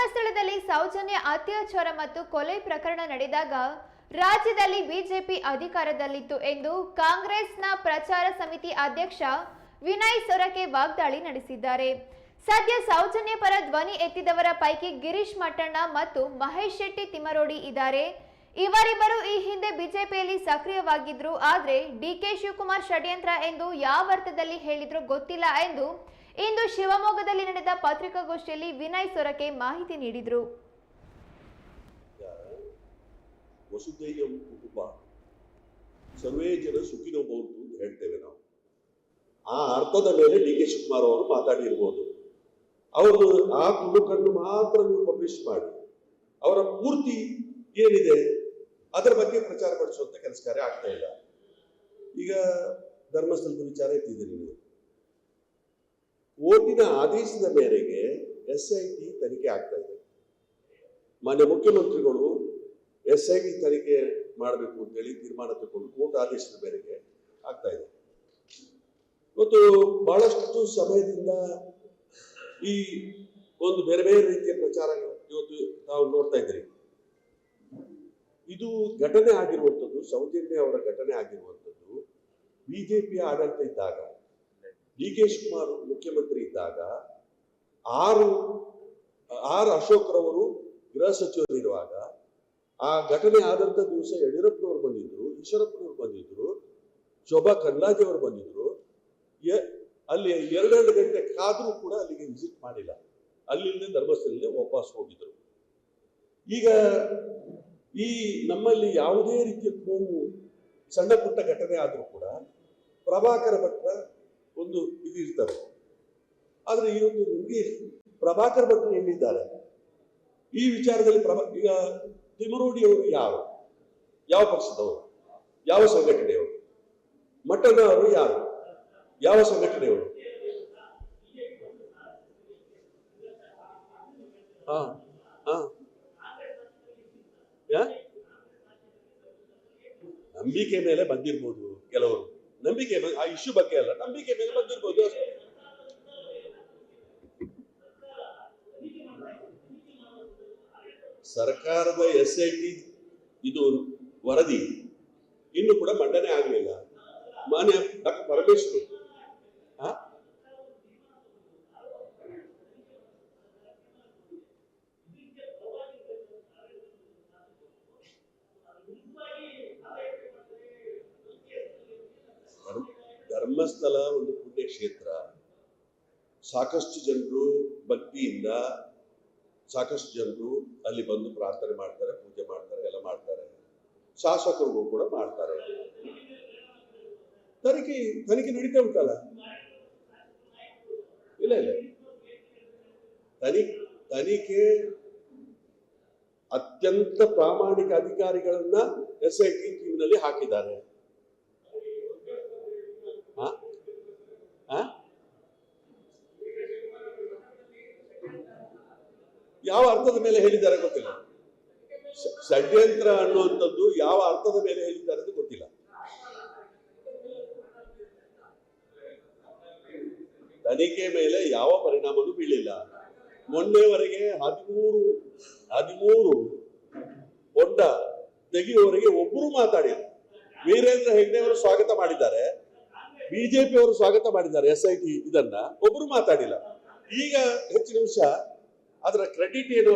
ಧರ್ಮಸ್ಥಳದಲ್ಲಿ ಸೌಜನ್ಯ ಅತ್ಯಾಚಾರ ಮತ್ತು ಕೊಲೆ ಪ್ರಕರಣ ನಡೆದಾಗ ರಾಜ್ಯದಲ್ಲಿ ಬಿಜೆಪಿ ಅಧಿಕಾರದಲ್ಲಿತ್ತು ಎಂದು ಕಾಂಗ್ರೆಸ್ನ ಪ್ರಚಾರ ಸಮಿತಿ ಅಧ್ಯಕ್ಷ ವಿನಯ್ ಸೊರಕೆ ವಾಗ್ದಾಳಿ ನಡೆಸಿದ್ದಾರೆ. ಸದ್ಯ ಸೌಜನ್ಯ ಪರ ಧ್ವನಿ ಎತ್ತಿದವರ ಪೈಕಿ ಗಿರೀಶ್ ಮಟ್ಟಣ್ಣ ಮತ್ತು ಮಹೇಶ್ ಶೆಟ್ಟಿ ತಿಮರೋಡಿ ಇದ್ದಾರೆ. ಇವರಿಬ್ಬರು ಈ ಹಿಂದೆ ಬಿಜೆಪಿಯಲ್ಲಿ ಸಕ್ರಿಯವಾಗಿದ್ರು, ಆದ್ರೆ ಡಿಕೆ ಶಿವಕುಮಾರ್ ಷಡ್ಯಂತ್ರ ಎಂದು ಯಾವ ಅರ್ಥದಲ್ಲಿ ಹೇಳಿದ್ರು ಗೊತ್ತಿಲ್ಲ ಎಂದು ಇಂದು ಶಿವಮೊಗ್ಗದಲ್ಲಿ ನಡೆದ ಪತ್ರಿಕಾಗೋಷ್ಠಿಯಲ್ಲಿ ವಿನಯ್ ಸೊರಕೆ ಮಾಹಿತಿ ನೀಡಿದರು. ವಸುದೈವ ಕುಟುಂಬ. ಸರ್ವೇ ಜನ ಸುಖಿನೋ ಬಹುದು ಅಂತ ಹೇಳ್ತೇವೆ ನಾವು. ಆ ಅರ್ಥದ ಮೇಲೆ ಡಿ ಕೆ ಶಿವಕುಮಾರ್ ಅವರು ಮಾತಾಡಿರ್ಬೋದು. ಅವರು ಆ ತುಣುಕನ್ನು ಮಾತ್ರ ನೀವು ಪಬ್ಲಿಷ್ ಮಾಡಿ. ಅವರ ಪೂರ್ತಿ ಏನಿದೆ, ಅದರ ಬಗ್ಗೆ ಪ್ರಚಾರ ಪಡಿಸುವಂತ ಕೆಲಸ ಕಾರ್ಯ ಆಗ್ತಾ ಇಲ್ಲ. ಈಗ ಧರ್ಮಸ್ಥಳದ ವಿಚಾರ ಎತ್ತಿದ್ದೀರಿ ನೀವು ಕೋರ್ಟಿನ ಆದೇಶದ ಮೇರೆಗೆ ಎಸ್ ಐ ಟಿ ತನಿಖೆ ಆಗ್ತಾ ಇದೆ. ಮಾನ್ಯ ಮುಖ್ಯಮಂತ್ರಿಗಳು ಎಸ್ ಐ ಟಿ ತನಿಖೆ ಮಾಡಬೇಕು ಅಂತೇಳಿ ತೀರ್ಮಾನ ತಗೊಂಡು ಕೋರ್ಟ್ ಆದೇಶದ ಮೇರೆಗೆ ಆಗ್ತಾ ಇದೆ. ಮತ್ತು ಬಹಳಷ್ಟು ಸಮಯದಿಂದ ಈ ಒಂದು ಬೇರೆ ಬೇರೆ ರೀತಿಯ ಪ್ರಚಾರಗಳು ಇವತ್ತು ನಾವು ನೋಡ್ತಾ ಇದ್ದೀರಿ. ಇದು ಘಟನೆ ಆಗಿರುವಂಥದ್ದು, ಸೌಜನ್ಯ ಅವರ ಘಟನೆ ಆಗಿರುವಂಥದ್ದು, ಬಿಜೆಪಿಯ ಆಡಳಿತ ಇದ್ದಾಗ. ಡಿ ಕೆ ಶಿವಕುಮಾರ್ ಮುಖ್ಯಮಂತ್ರಿ ಇದ್ದಾಗ ಆರು, ಆರ್ ಅಶೋಕ್ರವರು ಗೃಹ ಸಚಿವರಿರುವಾಗ ಆ ಘಟನೆ ಆದಂತ ದಿವಸ ಯಡಿಯೂರಪ್ಪನವರು ಬಂದಿದ್ರು, ಈಶ್ವರಪ್ಪನವರು ಬಂದಿದ್ರು, ಶೋಭಾ ಕರ್ನಾಜಿ ಅವರು ಬಂದಿದ್ರು. ಅಲ್ಲಿ ಎರಡೆರಡು ಗಂಟೆ ಕಾದ್ರೂ ಕೂಡ ಅಲ್ಲಿಗೆ ವಿಸಿಟ್ ಮಾಡಿಲ್ಲ. ಅಲ್ಲಿಂದ ಧರ್ಮಸ್ಥಳಿಗೆ ವಾಪಸ್ ಹೋಗಿದ್ರು. ಈಗ ಈ ನಮ್ಮಲ್ಲಿ ಯಾವುದೇ ರೀತಿಯ ಕೋಮು ಸಣ್ಣ ಪುಟ್ಟ ಘಟನೆ ಆದರೂ ಕೂಡ ಪ್ರಭಾಕರ ಭಟ್ರ ಒಂದು ಇದು ಇರ್ತದೆ. ಆದ್ರೆ ಒಂದು ನಿಮಗೆ ಪ್ರಭಾಕರ್ ಭಟ್ರು ಎಲ್ಲಿದ್ದಾರೆ ಈ ವಿಚಾರದಲ್ಲಿ ಪ್ರಭಾ, ಈಗ ತಿಮರೂಡಿ ಅವರು ಯಾರು? ಯಾವ ಪಕ್ಷದವರು? ಯಾವ ಸಂಘಟನೆಯವರು? ಮಠನ ಅವರು ಯಾರು? ಯಾವ ಸಂಘಟನೆಯವರು? ಹಾ. ಹಾ? ನಂಬಿಕೆ ಮೇಲೆ ಬಂದಿರ್ಬೋದು ಕೆಲವರು. ನಂಬಿಕೆ ಆ ಇಶ್ಯೂ ಬಗ್ಗೆ ಅಲ್ಲ, ನಂಬಿಕೆ ಮೇಲೆ ಬಂದಿರ್ಬೋದು. ಸರ್ಕಾರದ ಎಸ್ ಐ ಟಿ ಇದು ವರದಿ. ಇನ್ನು ಕೂಡ ಮಂಡನೆ ಆಗಲಿಲ್ಲ. ಮಾನ್ಯ ಡಾಕ್ಟರ್ ಪರಮೇಶ್ವರ್ ಆ? ಧರ್ಮ- ಧರ್ಮಸ್ಥಳ ಒಂದು ಪುಣ್ಯಕ್ಷೇತ್ರ ಸಾಕಷ್ಟು ಜನರು ಭಕ್ತಿಯಿಂದ ಸಾಕಷ್ಟು ಜನರು ಅಲ್ಲಿ ಬಂದು ಪ್ರಾರ್ಥನೆ ಮಾಡ್ತಾರೆ, ಪೂಜೆ ಮಾಡ್ತಾರೆ, ಎಲ್ಲ ಮಾಡ್ತಾರೆ. ಶಾಸಕರು ಕೂಡ ಮಾಡ್ತಾರೆ. ತನಿಖೆ ತನಿಖೆ ನಡೀತಾ ಉಂಟಲ್ಲ? ಇಲ್ಲ ಇಲ್ಲ. ತನಿ, ತನಿಖೆ ಅತ್ಯಂತ ಪ್ರಾಮಾಣಿಕ ಅಧಿಕಾರಿಗಳನ್ನ ಎಸ್ ಐ ಟಿ ಟೀಮ್ನಲ್ಲಿ ಹಾಕಿದ್ದಾರೆ ಆ? ಆ? ಯಾವ ಅರ್ಥದ ಮೇಲೆ ಹೇಳಿದ್ದಾರೆ ಗೊತ್ತಿಲ್ಲ. ಷಡ್ಯಂತ್ರ ಅನ್ನುವಂಥದ್ದು ಯಾವ ಅರ್ಥದ ಮೇಲೆ ಹೇಳಿದ್ದಾರೆ ಅಂತ ಗೊತ್ತಿಲ್ಲ. ತನಿಖೆ ಮೇಲೆ ಯಾವ ಪರಿಣಾಮನೂ ಬೀಳಿಲ್ಲ. ಮೊನ್ನೆವರೆಗೆ ಹದಿಮೂರು ಹದಿಮೂರು ಹೊಂಡ ತೆಗೆಯುವವರೆಗೆ ಒಬ್ಬರು ಮಾತಾಡಿಲ್ಲ. ವೀರೇಂದ್ರ ಹೆಗ್ಡೆ ಅವರು ಸ್ವಾಗತ ಮಾಡಿದ್ದಾರೆ. ಬಿಜೆಪಿ ಅವರು ಸ್ವಾಗತ ಮಾಡಿದ್ದಾರೆ, ಎಸ್ ಐ ಟಿ ಇದನ್ನ. ಒಬ್ಬರು ಮಾತಾಡಿಲ್ಲ. ಈಗ ಹೆಚ್ಚು ನಿಮಿಷ ಅದರ ಕ್ರೆಡಿಟ್ ಏನು